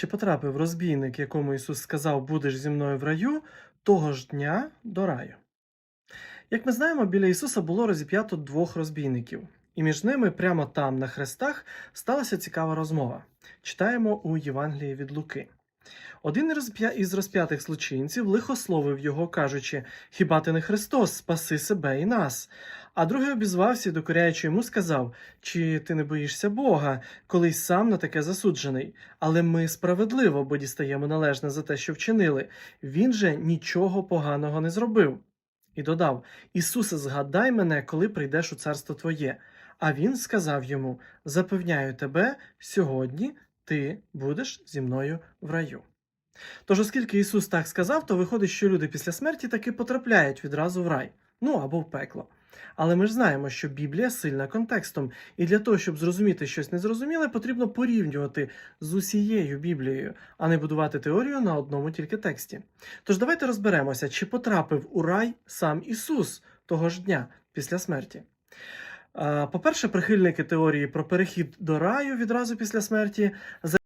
Чи потрапив розбійник, якому Ісус сказав, будеш зі мною в раю, того ж дня до раю? Як ми знаємо, біля Ісуса було розіп'ято двох розбійників, і між ними прямо там, на хрестах, сталася цікава розмова. Читаємо у Євангелії від Луки. Один із розп'ятих злочинців лихословив його, кажучи: Хіба ти не Христос, спаси себе і нас? А другий обізвався докоряючи йому, сказав: Чи ти не боїшся Бога, колись сам на таке засуджений? Але ми справедливо, бо дістаємо належне за те, що вчинили. Він же нічого поганого не зробив. І додав: Ісусе, згадай мене, коли прийдеш у царство Твоє. А він сказав йому: Запевняю тебе, сьогодні ти будеш зі мною в раю. Тож, оскільки Ісус так сказав, то виходить, що люди після смерті таки потрапляють відразу в рай, ну або в пекло. Але ми ж знаємо, що Біблія сильна контекстом, і для того, щоб зрозуміти щось незрозуміле, потрібно порівнювати з усією Біблією, а не будувати теорію на одному тільки тексті. Тож давайте розберемося, чи потрапив у рай сам Ісус того ж дня після смерті. По-перше, прихильники теорії про перехід до раю відразу після смерті